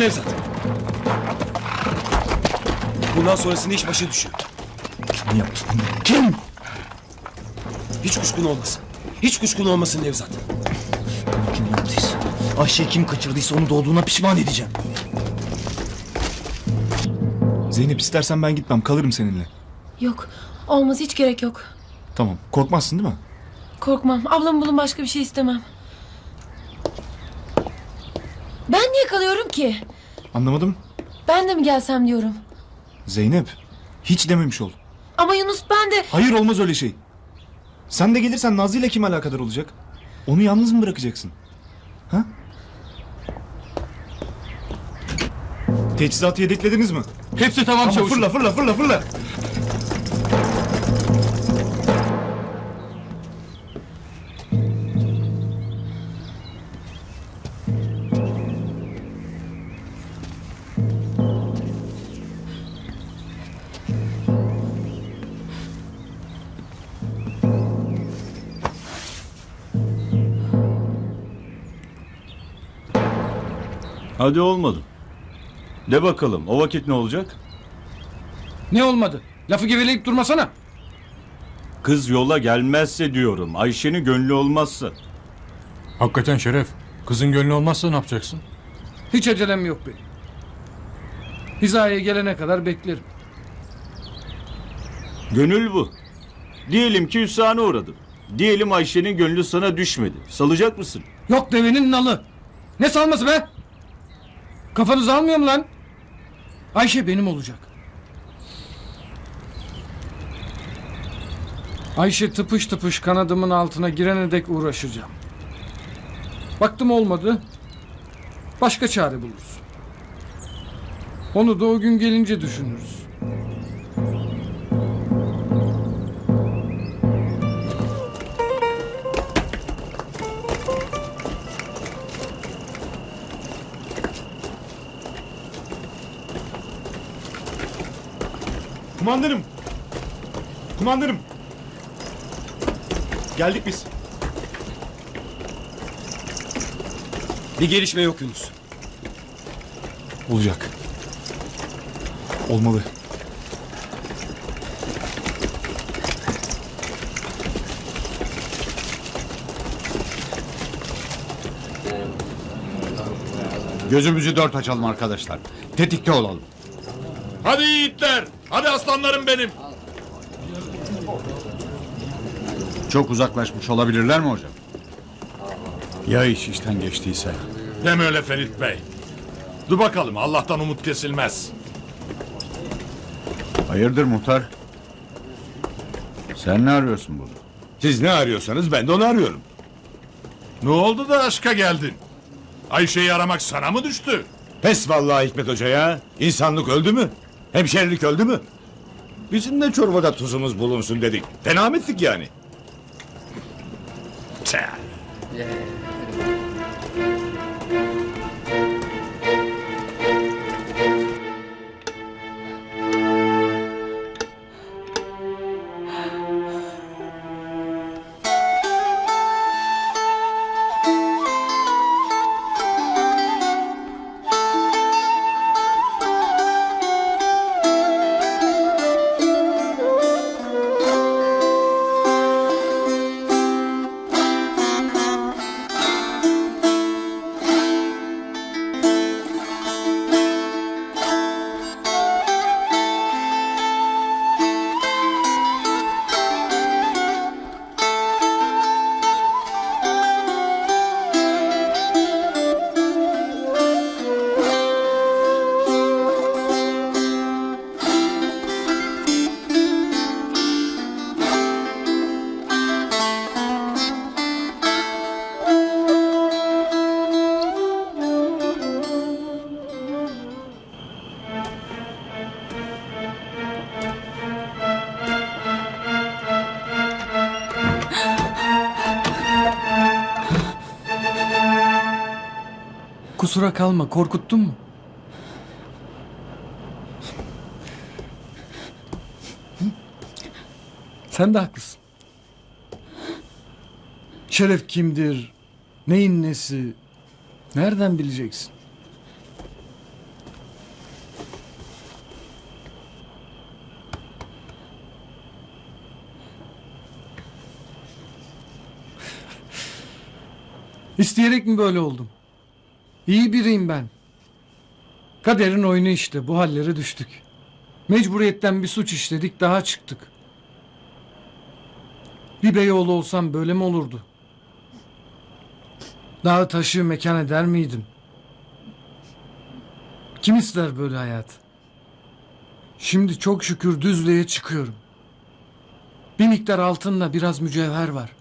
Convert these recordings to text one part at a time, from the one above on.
Nevzat. Bundan sonrasını iş başa düşüyor. Kim yaptı bunu? Kim? Hiç kuşkun olmasın. Hiç kuşkun olmasın Nevzat. Kim yaptıysa. Ayşe kim kaçırdıysa onu doğduğuna pişman edeceğim. Zeynep istersen ben gitmem kalırım seninle. Yok. Olmaz hiç gerek yok. Tamam korkmazsın değil mi? Korkmam. Ablam bulun başka bir şey istemem. Ben niye kalıyorum ki? Anlamadım. Ben de mi gelsem diyorum. Zeynep hiç dememiş ol. Ama Yunus ben de... Hayır olmaz öyle şey. Sen de gelirsen Nazlı ile kim alakadar olacak? Onu yalnız mı bırakacaksın? Ha? Teçhizatı yedeklediniz mi? Hepsi tamam, Tamam, çavuşum. fırla fırla fırla fırla. Hadi olmadı. De bakalım o vakit ne olacak? Ne olmadı? Lafı geveleyip durmasana. Kız yola gelmezse diyorum. Ayşe'nin gönlü olmazsa. Hakikaten Şeref. Kızın gönlü olmazsa ne yapacaksın? Hiç acelem yok benim. Hizaya gelene kadar beklerim. Gönül bu. Diyelim ki hüsrana uğradın. Diyelim Ayşe'nin gönlü sana düşmedi. Salacak mısın? Yok devenin nalı. Ne salması be? Kafanız almıyor mu lan? Ayşe benim olacak. Ayşe tıpış tıpış kanadımın altına girene dek uğraşacağım. Baktım olmadı. Başka çare buluruz. Onu da o gün gelince düşünürüz. Kumandanım. Kumandanım. Geldik biz. Bir gelişme yok Yunus. Olacak. Olmalı. Gözümüzü dört açalım arkadaşlar. Tetikte olalım. Aslanlarım benim. Çok uzaklaşmış olabilirler mi hocam? Ya iş işten geçtiyse? Deme öyle Ferit Bey. Dur bakalım Allah'tan umut kesilmez. Hayırdır muhtar? Sen ne arıyorsun burada? Siz ne arıyorsanız ben de onu arıyorum. Ne oldu da aşka geldin? Ayşe'yi aramak sana mı düştü? Pes vallahi Hikmet Hoca ya. İnsanlık öldü mü? Hemşerilik öldü mü? Bizim de çorbada tuzumuz bulunsun dedik. Fena ettik yani? Tüh. Kusura kalma korkuttun mu? Sen de haklısın. Şeref kimdir? Neyin nesi? Nereden bileceksin? İsteyerek mi böyle oldum? İyi biriyim ben. Kaderin oyunu işte bu hallere düştük. Mecburiyetten bir suç işledik daha çıktık. Bir beyoğlu olsam böyle mi olurdu? Dağı taşı mekan eder miydim? Kim ister böyle hayat? Şimdi çok şükür düzlüğe çıkıyorum. Bir miktar altınla biraz mücevher var.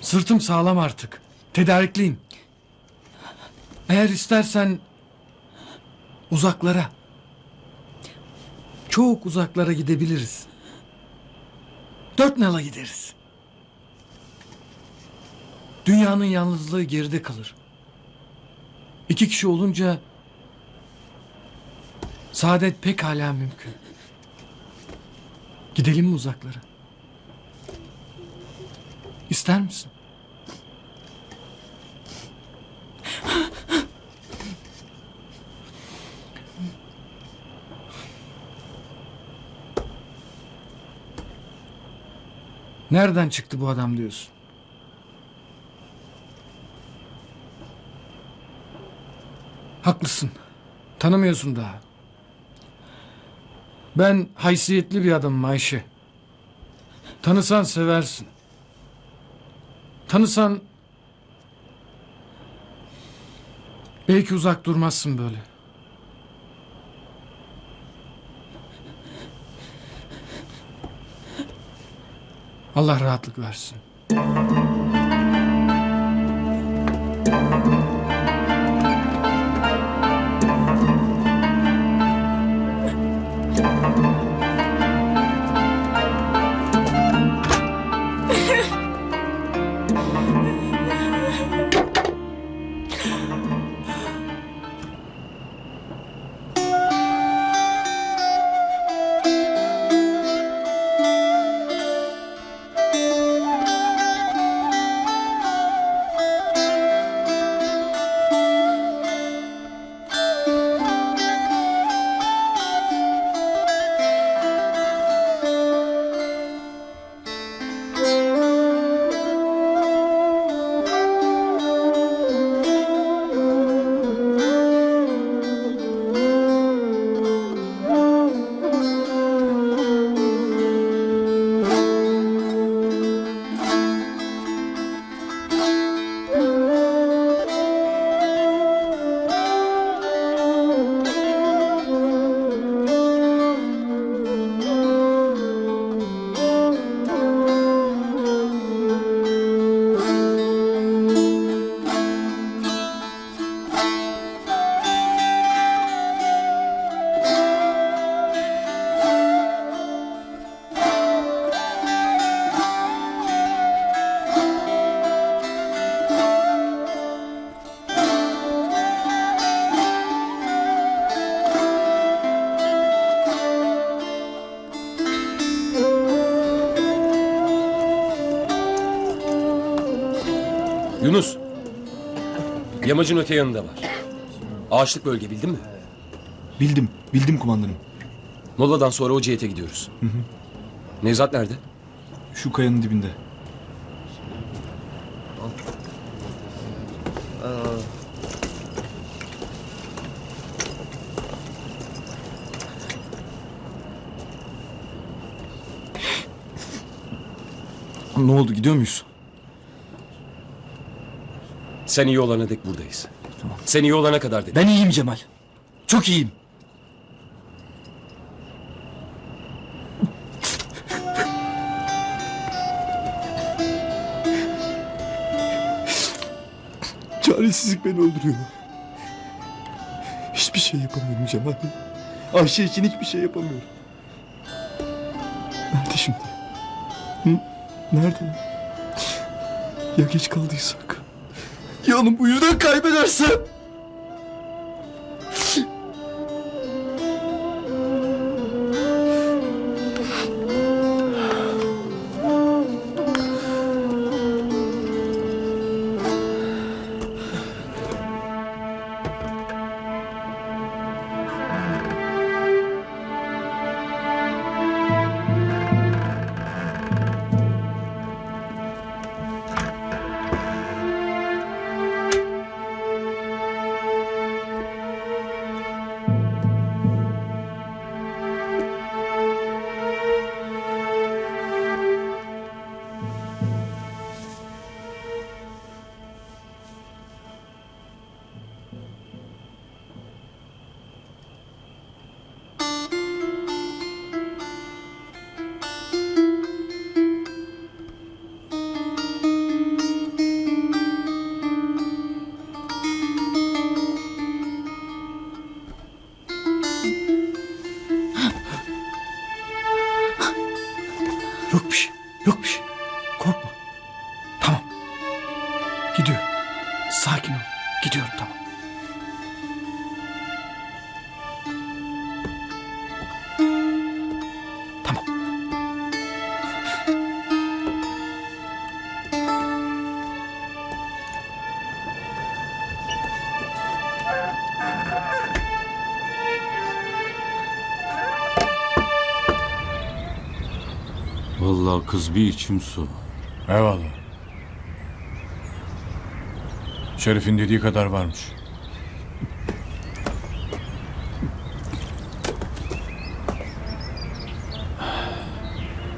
Sırtım sağlam artık. Tedarikliyim. Eğer istersen uzaklara, çok uzaklara gidebiliriz. Dört nala gideriz. Dünyanın yalnızlığı geride kalır. İki kişi olunca saadet pekala mümkün. Gidelim mi uzaklara? İster misin? Nereden çıktı bu adam diyorsun? Haklısın. Tanımıyorsun daha. Ben haysiyetli bir adamım Ayşe. Tanısan seversin. Tanısan belki uzak durmazsın böyle. Allah rahatlık versin. Yunus. Yamacın öte yanında var. Ağaçlık bölge bildin mi? Bildim, bildim kumandanım. Moladan sonra o cihete gidiyoruz. Nevzat nerede? Şu kayanın dibinde. Ne oldu gidiyor muyuz? Sen iyi olana dek buradayız. Sen iyi olana kadar dedim. Ben iyiyim Cemal. Çok iyiyim. Çaresizlik beni öldürüyor. Hiçbir şey yapamıyorum Cemal. Ayşe için hiçbir şey yapamıyorum. Nerede şimdi? Hı? Nerede? Ya geç kaldıysak? Ya onu bu yüzden kaybedersem? Vallahi kız bir içim su. Eyvallah. Şerif'in dediği kadar varmış.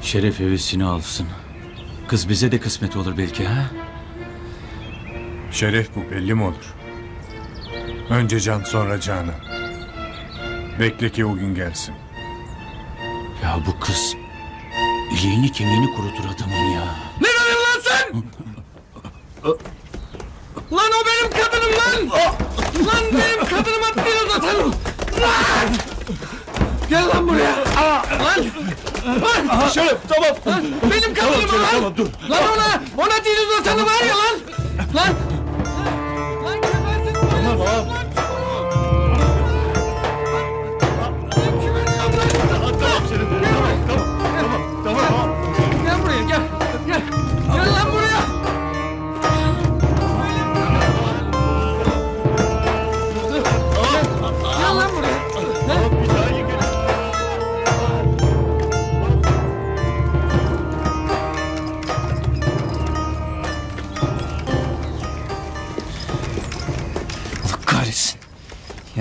Şeref hevesini alsın. Kız bize de kısmet olur belki ha? Şeref bu belli mi olur? Önce can sonra canan. Bekle ki o gün gelsin. Ya bu kız iliğini kemiğini kurutur adamın ya. Ne dedin lan sen? lan o benim kadınım lan! lan benim kadınıma dil uzatalım! Lan! Gel lan buraya! Lan! Lan! Şeref tamam. Lan! Benim kadınım lan! tamam, dur. Lan ona! Ona dil uzatanı var ya lan! Lan! Lan gebersin tamam, lan!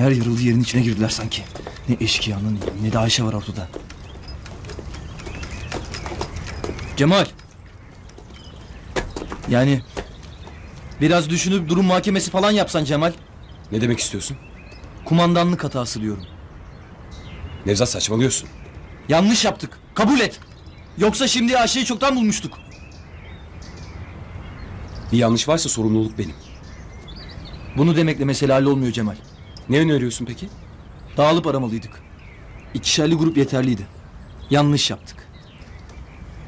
Yer yarıldı yerin içine girdiler sanki. Ne eşkıyanın ne de Ayşe var ortada. Cemal. Yani biraz düşünüp durum muhakemesi falan yapsan Cemal. Ne demek istiyorsun? Kumandanlık hatası diyorum. Nevzat saçmalıyorsun. Yanlış yaptık. Kabul et. Yoksa şimdi Ayşe'yi çoktan bulmuştuk. Bir yanlış varsa sorumluluk benim. Bunu demekle mesele hallolmuyor Cemal. Ne öneriyorsun peki? Dağılıp aramalıydık. İkişerli grup yeterliydi. Yanlış yaptık.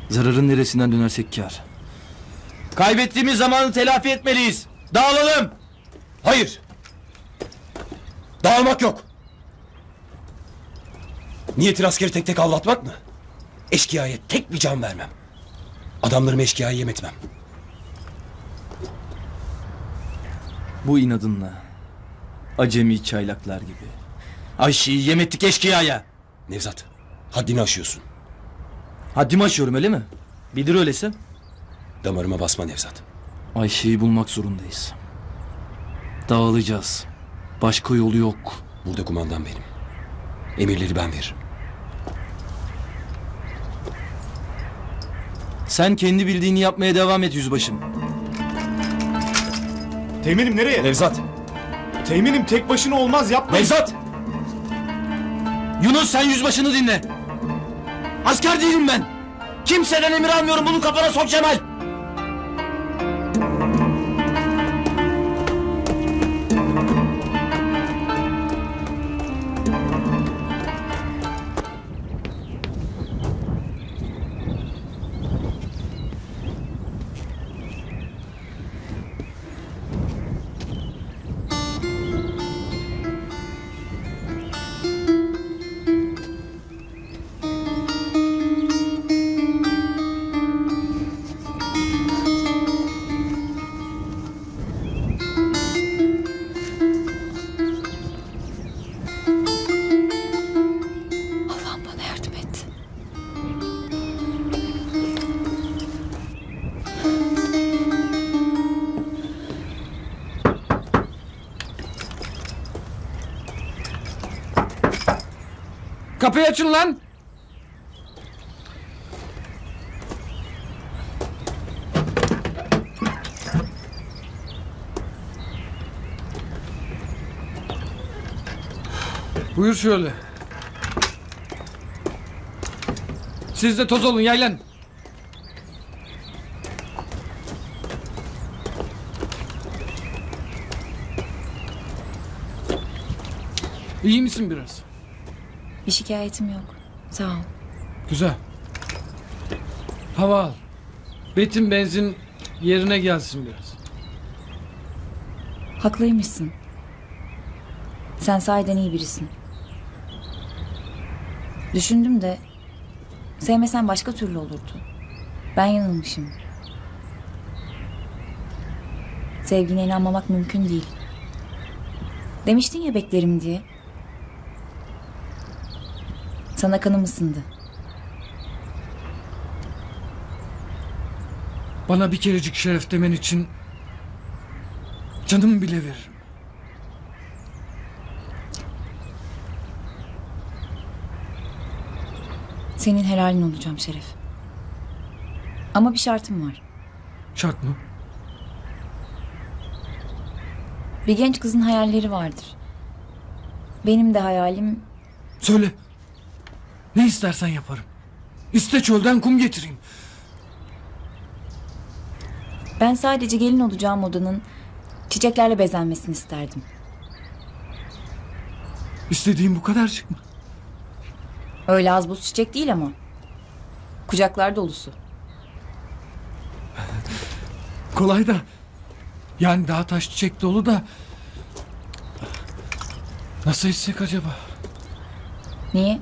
Zararın neresinden dönersek kar. Kaybettiğimiz zamanı telafi etmeliyiz. Dağılalım. Hayır. Dağılmak yok. Niyetin askeri tek tek avlatmak mı? Eşkıyaya tek bir can vermem. Adamlarımı eşkıyaya yem etmem. Bu inadınla. Acemi çaylaklar gibi. Ayşe'yi yem ettik eşkıyaya. Nevzat, haddini aşıyorsun. Haddimi aşıyorum öyle mi? Bilir öyleyse. Damarıma basma Nevzat. Ayşe'yi bulmak zorundayız. Dağılacağız. Başka yolu yok. Burada kumandan benim. Emirleri ben veririm. Sen kendi bildiğini yapmaya devam et yüzbaşım. Teminim nereye? Nevzat! Teminim tek başına olmaz yapma. Nevzat! Yunus sen yüzbaşını dinle. Asker değilim ben. Kimseden emir almıyorum bunu kafana sok Cemal. Kapıyı açın lan! Buyur şöyle. Siz de toz olun yaylan. İyi misin biraz? Bir şikayetim yok. Sağ ol. Güzel. Hava al. Betim benzin yerine gelsin biraz. Haklıymışsın. Sen sahiden iyi birisin. Düşündüm de sevmesen başka türlü olurdu. Ben yanılmışım. Sevgine inanmamak mümkün değil. Demiştin ya beklerim diye. Sana kanım ısındı. Bana bir kerecik şeref demen için canımı bile veririm. Senin helalin olacağım Şeref. Ama bir şartım var. Şart mı? Bir genç kızın hayalleri vardır. Benim de hayalim Söyle. Ne istersen yaparım. İste çölden kum getireyim. ben sadece gelin olacağım odanın çiçeklerle bezenmesini isterdim. İstediğim bu kadarcık mı? Öyle az buz çiçek değil ama. Kucaklar dolusu. Kolay da. Yani daha taş çiçek dolu da. Nasıl etsek acaba? Niye?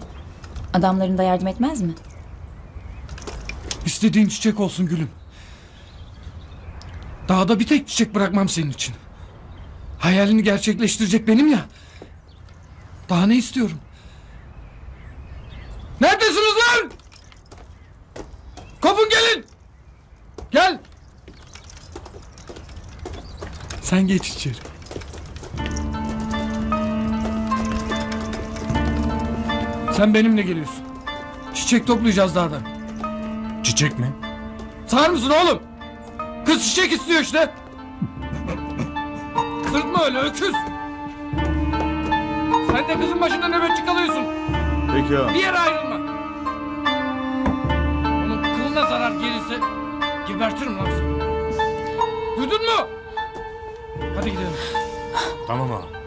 Adamların da yardım etmez mi? İstediğin çiçek olsun gülüm. Daha da bir tek çiçek bırakmam senin için. Hayalini gerçekleştirecek benim ya. Daha ne istiyorum? Neredesiniz lan? Kopun gelin. Gel. Sen geç içeri. Sen benimle geliyorsun. Çiçek toplayacağız dağdan. Çiçek mi? Sağır mısın oğlum? Kız çiçek istiyor işte. Sırtma öyle öküz. Sen de kızın başında nöbetçi kalıyorsun. Peki ağam. Bir yere ayrılma. Onun kılına zarar gelirse gebertirim lan seni. Duydun mu? Hadi gidelim. Tamam abi.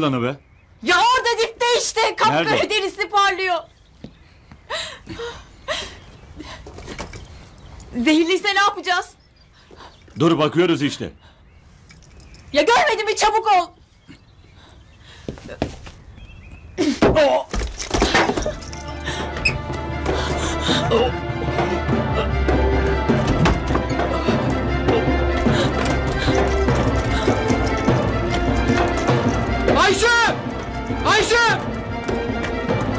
Yılanı be? Ya orada dipte işte kapkara Nerede? derisi parlıyor. Zehirliyse ne yapacağız? Dur bakıyoruz işte. Ya görmedin mi çabuk ol. Ayşe! Ayşe!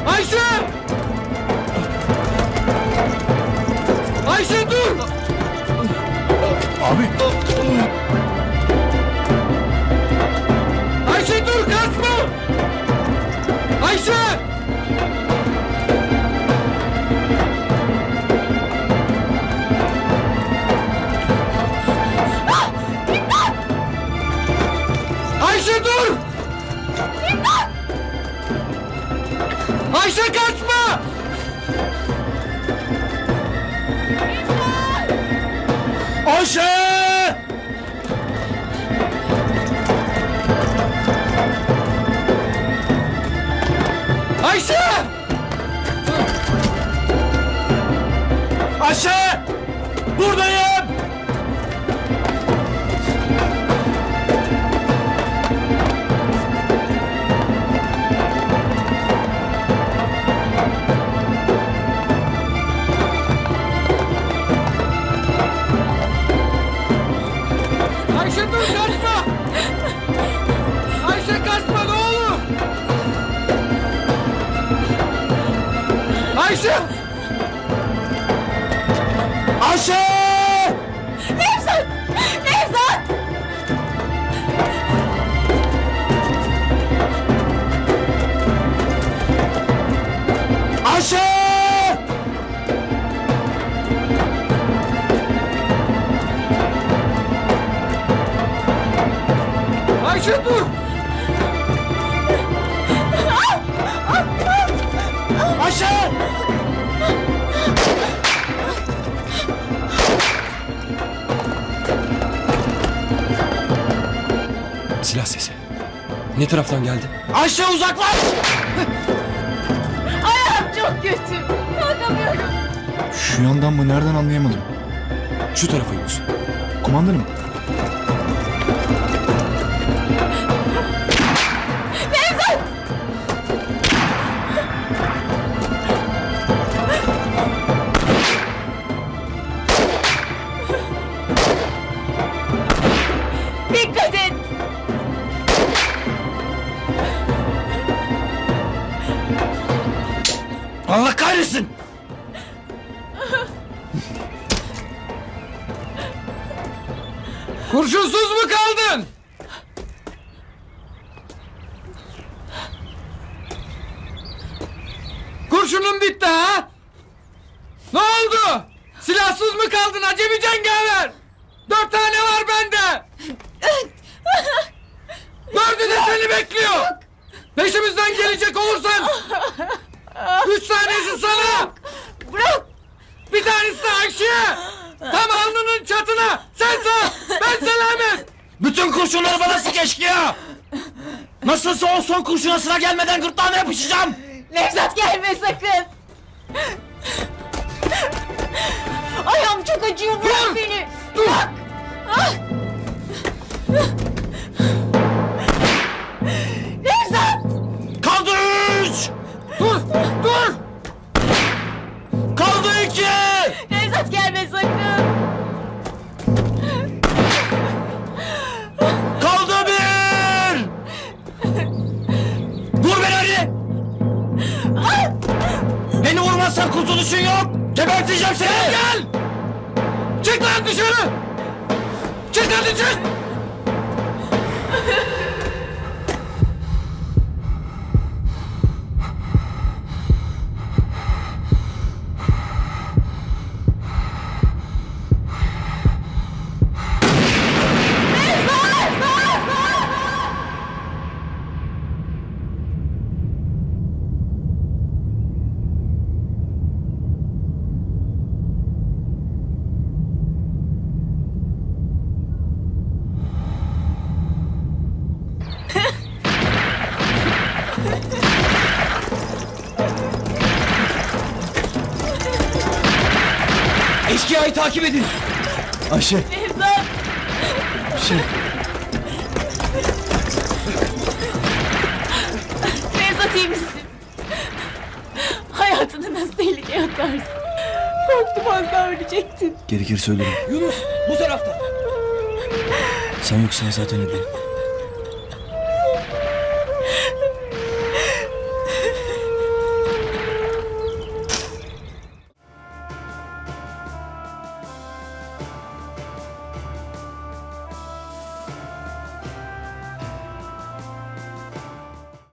Ayşe! Ayşe dur! Abi Ayşe dur kaçma! Ayşe! Ayşe dur! Ayşe kaçma! Ayşe! Ayşe! Ayşe! Buradayım! Ayşe. Ayşe! Nevzat! Nevzat! Ayşe! Ayşe dur. Ne taraftan geldi? Ayşe uzaklaş! Ayağım çok kötü. Kalkamıyorum. Şu yandan mı nereden anlayamadım. Şu tarafa Yunus. Kumandanım. Allah kahretsin! Kurşunsuz mu kaldın? Kurşunun bitti ha? Ne oldu? Silahsız mı kaldın acemi cengaver? Dört tane var bende. Dördü de seni bekliyor. Peşimizden gelecek olursan. Üç tanesi sana. Bırak. Bir tanesi de Ayşe'ye. Tam alnının çatına. Sen sağ, ben selamet. Bütün kurşunları bana sık eşkıya! Nasılsa o son kurşuna sıra gelmeden gırtlağına yapışacağım! Nevzat gelme sakın. Ayağım çok acıyor. Bırak Dur! beni. Dur. Nevzat! Nevzat gelme sakın. Kaldı bir! Vur beni! Beni vurmazsan kurtuluşun yok! Geberteceğim seni! Gel. Çık lan dışarı. Çık hadi çık. Eşkıyayı takip edin! Ayşe. Nevzat! Şey. Nevzat iyi misin? Hayatını nasıl tehlikeye atarsın? Korktum az daha ölecektin. Gerekir söylerim. Yunus bu tarafta! Sen yoksan zaten ölürüm.